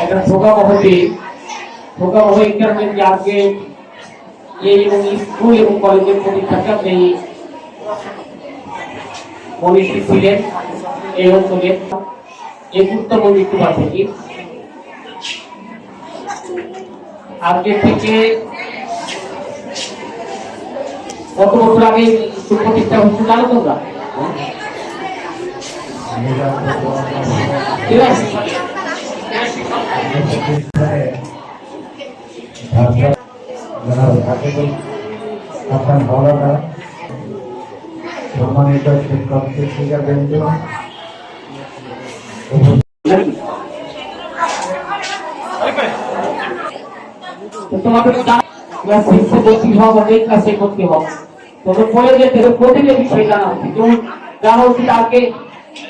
একটা ঠোকা মহতি এই আজকে এই এবং স্কুল এবং কলেজের প্রতিষ্ঠাতা এই মনীষী ছিলেন। এই অঞ্চলের এই গুরুত্বপূর্ণ মৃত্যুবার থেকে আজকে থেকে কত বছর আগে স্কুল প্রতিষ্ঠা হচ্ছে জানো তোমরা? আপনার ভালোটা সম্মানিত শিক্ষক শিক্ষিকা বৃন্দ তো তোমাদের ক্লাস ভর্তি হওয়া তবে পরে যে তেরে প্রতিটা বিষয় জানা যেমন জানা উচিত আগে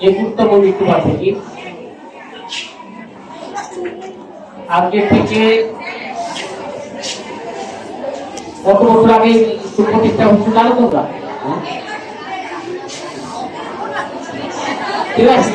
এই গুরুত্বপূর্ণ মৃত্যুবার থেকে আজকে থেকে কত বছর আগে প্রতিষ্ঠা হচ্ছে জানো তোমরা? ঠিক আছে।